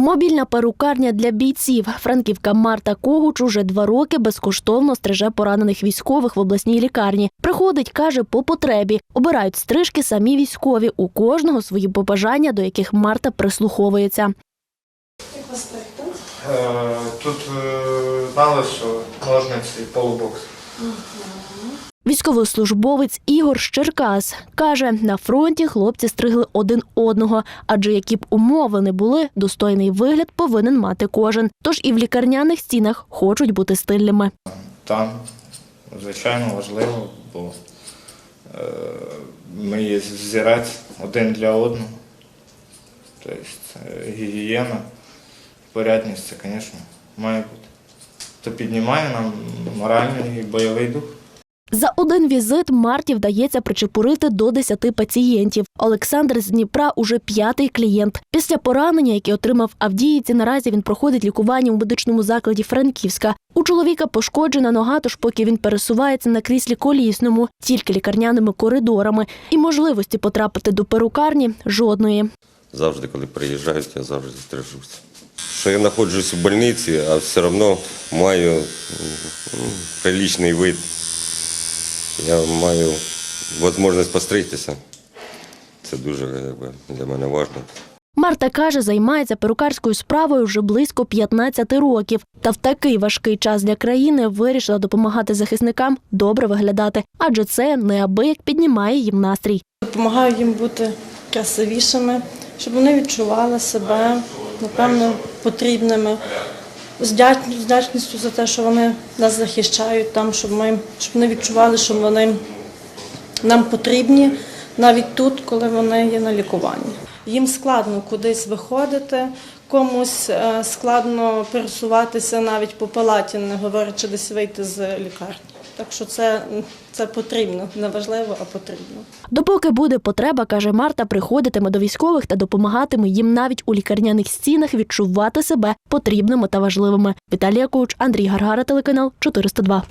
Мобільна перукарня для бійців. Франківка Марта Когуч уже два роки безкоштовно стриже поранених військових в обласній лікарні. Приходить, каже, по потребі. Обирають стрижки самі військові. У кожного свої побажання, до яких Марта прислуховується. Е, Тут е, ножниці, полубокс. Військовослужбовець Ігор з Черкас каже, на фронті хлопці стригли один одного, адже які б умови не були, достойний вигляд повинен мати кожен. Тож і в лікарняних стінах хочуть бути стильними. Там, звичайно, важливо, бо е, ми є взірець один для одного. Тобто е, гігієна, порядність це, звісно, має бути. То піднімає нам моральний і бойовий дух. За один візит Марті вдається причепурити до 10 пацієнтів. Олександр з Дніпра уже п'ятий клієнт. Після поранення, яке отримав Авдіївці, наразі він проходить лікування у медичному закладі Франківська. У чоловіка пошкоджена нога, тож поки він пересувається на кріслі колісному, тільки лікарняними коридорами, і можливості потрапити до перукарні жодної. Завжди, коли приїжджають, я завжди стрижуся. Що я знаходжусь у больниці, а все одно маю приличний вид. Я маю можливість постригтися. Це дуже якби, для мене важливо. Марта каже, займається перукарською справою вже близько 15 років. Та в такий важкий час для країни вирішила допомагати захисникам добре виглядати, адже це неабияк піднімає їм настрій. Допомагаю їм бути красивішими, щоб вони відчували себе, напевно, потрібними. Вдячністю за те, що вони нас захищають, там, щоб, ми, щоб вони відчували, що вони нам потрібні навіть тут, коли вони є на лікуванні. Їм складно кудись виходити, комусь е, складно пересуватися навіть по палаті, не говорячи десь вийти з лікарні. Так що це, це потрібно, не важливо, а потрібно. Допоки буде потреба, каже Марта, приходитиме до військових та допомагатиме їм навіть у лікарняних стінах відчувати себе потрібними та важливими. Віталія Коуч, Андрій Гаргара, телеканал 402.